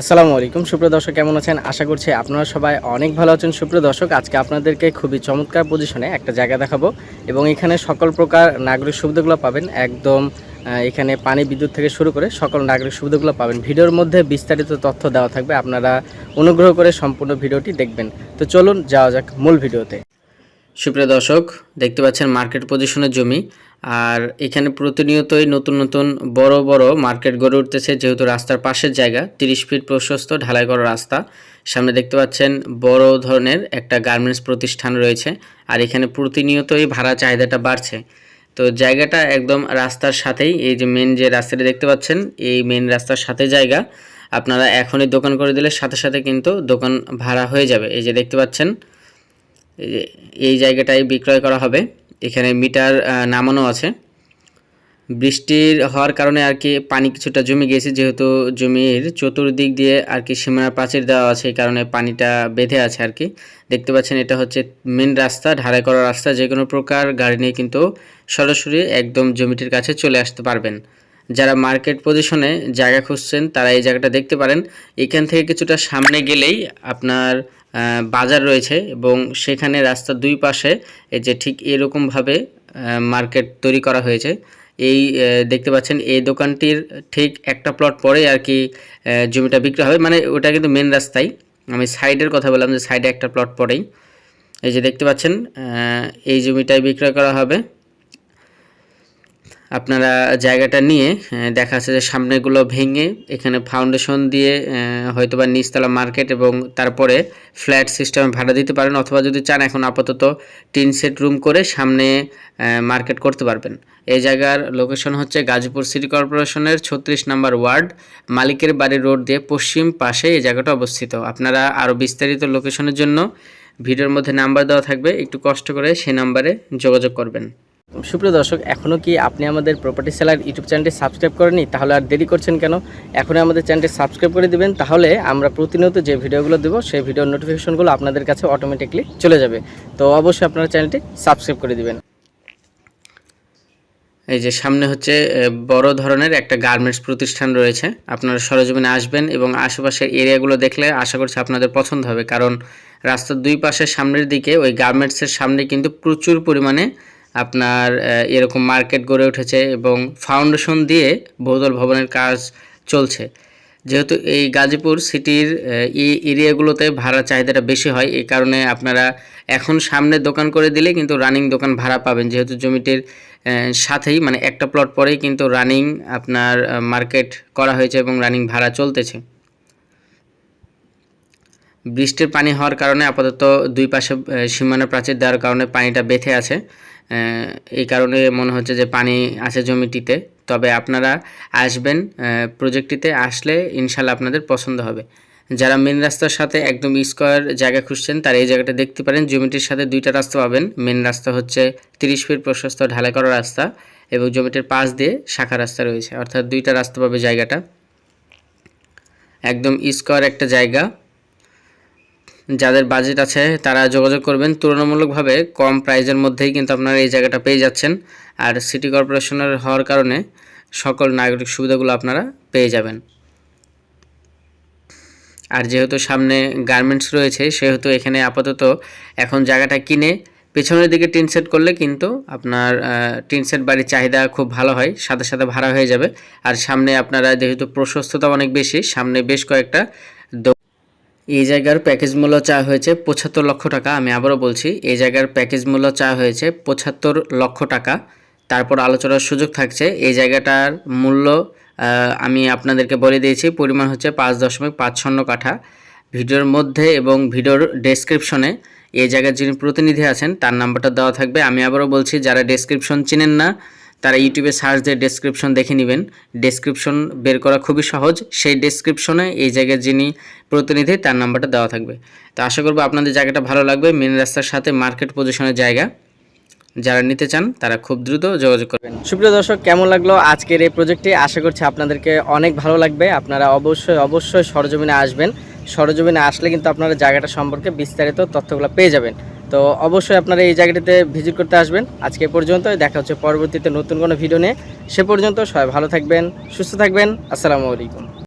আসসালামু আলাইকুম। সুপ্রিয় দর্শক, কেমন আছেন? আশা করছি আপনারা সবাই অনেক ভালো আছেন। সুপ্রিয় দর্শক, আজকে আপনাদেরকে খুবই চমৎকার পজিশনে একটা জায়গা দেখাবো এবং এখানে সকল প্রকার নাগরিক সুবিধাগুলো পাবেন। একদম এখানে পানি বিদ্যুৎ থেকে শুরু করে সকল নাগরিক সুবিধাগুলো পাবেন। ভিডিওর মধ্যে বিস্তারিত তথ্য দেওয়া থাকবে। আপনারা অনুগ্রহ করে সম্পূর্ণ ভিডিওটি দেখবেন। তো চলুন, যাওয়া যাক মূল ভিডিওতে। সুপ্রিয় দর্শক, দেখতে পাচ্ছেন মার্কেট পজিশনের জমি। আর এখানে প্রতিনিয়তই নতুন নতুন বড় বড় মার্কেট গড়ে উঠতেছে, যেহেতু রাস্তার পাশের জায়গা, তিরিশ ফিট প্রশস্ত, ঢালাই করা রাস্তা। সামনে দেখতে পাচ্ছেন বড় ধরনের একটা গার্মেন্টস প্রতিষ্ঠান রয়েছে, আর এখানে প্রতিনিয়তই ভাড়া চাহিদাটা বাড়ছে। তো জায়গাটা একদম রাস্তার সাথেই, এই যে মেন যে রাস্তাটা দেখতে পাচ্ছেন, এই মেন রাস্তার সাথে জায়গা। আপনারা এখনই দোকান করে দিলে সাথে সাথে কিন্তু দোকান ভাড়া হয়ে যাবে। এই যে দেখতে পাচ্ছেন এই যে এই জায়গাটাই বিক্রয় করা হবে। এখানে মিটার নামানো আছে। বৃষ্টির হওয়ার কারণে আর কি পানি কিছুটা জমে গিয়েছে, যেহেতু জমির চতুর্দিক দিয়ে আর কি সীমানা প্রাচীর দেওয়া আছে, এই কারণে পানিটা বেঁধে আছে আর কি। দেখতে পাচ্ছেন, এটা হচ্ছে মেন রাস্তা, ঢালাই করা রাস্তা যে কোনো প্রকার গাড়ি নিয়ে কিন্তু সরাসরি একদম জমিটির কাছে চলে আসতে পারবেন। যারা মার্কেট পজিশনে জায়গা খুঁজছেন, তারা এই জায়গাটা দেখতে পারেন। এখান থেকে কিছুটা সামনে গেলেই আপনার বাজার রয়েছে এবং সেখানে রাস্তার দুই পাশে এই যে ঠিক এরকমভাবে মার্কেট তৈরি করা হয়েছে। এই দেখতে পাচ্ছেন এই দোকানটির ঠিক একটা প্লট পরে আর কি জমিটা বিক্রি হবে। মানে ওটা কিন্তু মেন রাস্তায় আমি সাইডের কথা বললাম যে সাইডে একটা প্লট পরেই। এই যে দেখতে পাচ্ছেন এই জমিটাই বিক্রয় করা হবে। আপনারা জায়গাটা নিয়ে দেখা যাচ্ছে যে সামনেগুলো ভেঙে এখানে ফাউন্ডেশন দিয়ে আহ, হয়তোবা নিচতলা মার্কেট এবং তারপরে ফ্ল্যাট সিস্টেমে ভাড়া দিতে পারেন অথবা যদি চান এখন আপাতত টিন সেট রুম করে সামনে মার্কেট করতে পারবেন। এই জায়গার লোকেশন হচ্ছে গাজীপুর সিটি কর্পোরেশনের ছত্রিশ নম্বর ওয়ার্ড মালিকের বাড়ি রোড দিয়ে পশ্চিম পাশে এই জায়গাটা অবস্থিত। আপনারা আরও বিস্তারিত লোকেশনের জন্য ভিডিওর মধ্যে নাম্বার দেওয়া থাকবে একটু কষ্ট করে সেই নাম্বারে যোগাযোগ করবেন। সুপ্রিয় দর্শক এখনও কি আপনি আমাদের প্রপার্টি সেলার ইউটিউব চ্যানেলটি সাবস্ক্রাইব করেনি তাহলে আর দেরি করছেন কেন? এখনই আমাদের চ্যানেলটি সাবস্ক্রাইব করে দিবেন, তাহলে আমরা প্রতিনিয়ত যে ভিডিওগুলো দেবো, সেই ভিডিওর নোটিফিকেশনগুলো আপনাদের কাছে অটোমেটিকলি চলে যাবে। তো অবশ্যই আপনারা চ্যানেলটি সাবস্ক্রাইব করে দিবেন। এই যে সামনে হচ্ছে বড় ধরনের একটা গার্মেন্টস প্রতিষ্ঠান রয়েছে। আপনারা সরজমিনে আসবেন এবং আশেপাশের এরিয়াগুলো দেখলে আশা করছি আপনাদের পছন্দ হবে। কারণ রাস্তার দুই পাশে সামনের দিকে ওই গার্মেন্টসের সামনে কিন্তু প্রচুর পরিমাণে আপনার এরকম মার্কেট গড়ে উঠেছে এবং ফাউন্ডেশন দিয়ে বহুতল ভবনের কাজ চলছে। যেহেতু এই গাজীপুর সিটির এই এরিয়াগুলোতে ভাড়া চাহিদাটা বেশি হয়, এই কারণে আপনারা এখন সামনে দোকান করে দিলে কিন্তু রানিং দোকান ভাড়া পাবেন। যেহেতু জমিটির সাথেই মানে একটা প্লট পরেই কিন্তু রানিং আপনার মার্কেট করা হয়েছে এবং রানিং ভাড়া চলতেছে। বৃষ্টির পানি হওয়ার কারণে আপাতত দুই পাশে সীমানা প্রাচীর দেওয়ার কারণে পানিটা বেঁধে আছে। এই কারণে মনে হচ্ছে যে পানি আছে জমিটিতে। তবে আপনারা আসবেন প্রজেক্টটিতে আসলে ইনশাল্লাহ আপনাদের পছন্দ হবে। যারা মেন রাস্তার সাথে একদম স্কোয়ার জায়গা খুঁজছেন, তারা এই জায়গাটা দেখতে পারেন। জমিটির সাথে দুইটা রাস্তা পাবেন। মেন রাস্তা হচ্ছে তিরিশ ফিট প্রশস্ত ঢালাই করা রাস্তা এবং জমিটির পাশ দিয়ে শাখা রাস্তা রয়েছে। অর্থাৎ দুইটা রাস্তা পাবে জায়গাটা। একদম স্কোয়ার একটা জায়গা। যাদের বাজেট আছে তারা যোগাযোগ করবেন। তুলনামূলকভাবে কম প্রাইজের মধ্যেই কিন্তু আপনারা এই জায়গাটা পেয়ে যাচ্ছেন। আর সিটি কর্পোরেশনের হওয়ার কারণে সকল নাগরিক সুবিধাগুলো আপনারা পেয়ে যাবেন। আর যেহেতু সামনে গার্মেন্টস রয়েছে, সেহেতু এখানে আপাতত এখন জায়গাটা কিনে পেছনের দিকে টিন সেট করলে কিন্তু আপনার টিন সেট বাড়ির চাহিদা খুব ভালো হয়, সাথে সাথে ভাড়া হয়ে যাবে। আর সামনে আপনারা যেহেতু প্রশস্ততা অনেক বেশি, সামনে বেশ কয়েকটা এই জায়গার প্যাকেজ মূল্য চা হয়েছে পঁচাত্তর লক্ষ টাকা, আমি আবারও বলছি, এই জায়গার প্যাকেজ মূল্য চা হয়েছে পঁচাত্তর লক্ষ টাকা। তারপর আলোচনার সুযোগ থাকছে, এই জায়গাটার মূল্য আমি আপনাদেরকে বলে দিয়েছি, পরিমাণ হচ্ছে পাঁচ দশমিক পাঁচ শূন্য কাঠা। ভিডিওর মধ্যে এবং ভিডিওর ডেসক্রিপশনে এই জায়গার যিনি প্রতিনিধি আছেন, তার নাম্বারটা দেওয়া থাকবে। আমি আবারও বলছি, যারা ডেসক্রিপশন চিনেন না তারা ইউটিউবে সার্চ দিয়ে ডেসক্রিপশন দেখে নেবেন। ডেসক্রিপশন বের করা খুবই সহজ। সেই ডেসক্রিপশনে এই জায়গার যিনি প্রতিনিধি, তার নাম্বারটা দেওয়া থাকবে। তো আশা করব আপনাদের জায়গাটা ভালো লাগবে। মেন রাস্তার সাথে মার্কেট পজিশনের জায়গা। যারা নিতে চান, তারা খুব দ্রুত যোগাযোগ করবেন। সুপ্রিয় দর্শক, কেমন লাগল আজকের এই প্রজেক্টটি আশা করছি আপনাদেরকে অনেক ভালো লাগবে। আপনারা অবশ্যই অবশ্যই সরজমিনে আসবেন। সরজমিনে আসলে কিন্তু আপনারা জায়গাটা সম্পর্কে বিস্তারিত তথ্যগুলো পেয়ে যাবেন। তো অবশ্যই আপনারা এই জায়গাটিতে ভিজিট করতে আসবেন। আজকে পর্যন্ত দেখা হচ্ছে পরবর্তীতে নতুন কোনো ভিডিও নিয়ে। সে পর্যন্ত সবাই ভালো থাকবেন, সুস্থ থাকবেন, আসসালামু আলাইকুম।